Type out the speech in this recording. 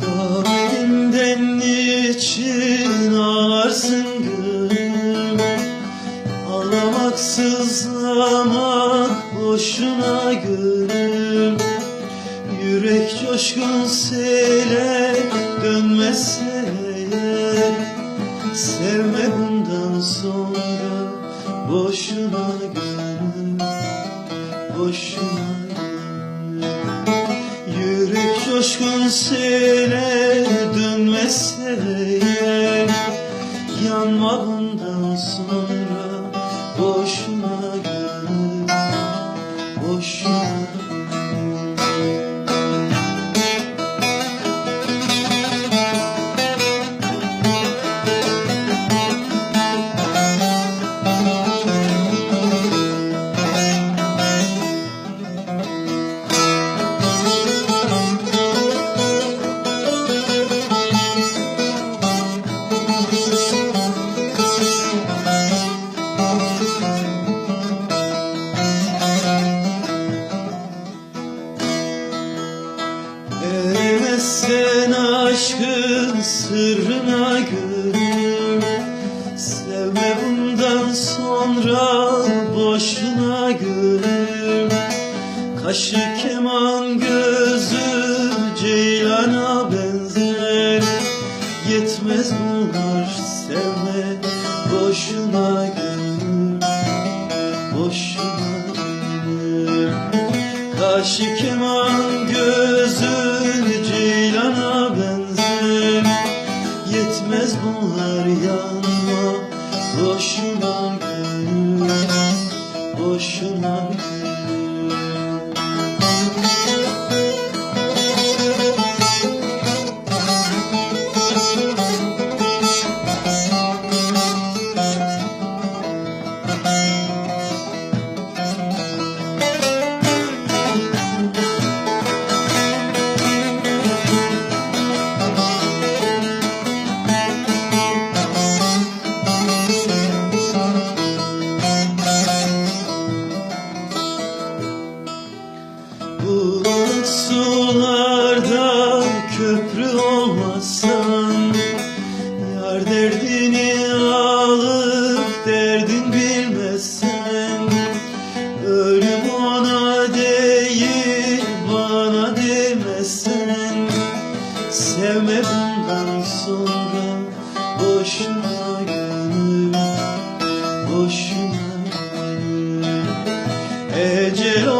Kalbimden niçin ağlarsın gül boşuna gül Yürek coşkun sele dönmesin. Boşuna. Yürek coşkun sele dönmezse Eremezsen aşkın sırrına gönül Sevme bundan sonra boşuna gönül Kaşı keman gözü ceylana benzer. Yetmez bunlar sevme boşuna gönül Boşuna gönül Kaşı keman gözün Yetmez bunlar yanma Boşuna gönül Boşuna gönül Sevme bundan sonra boşuna gönül Boşuna gönül. Ecel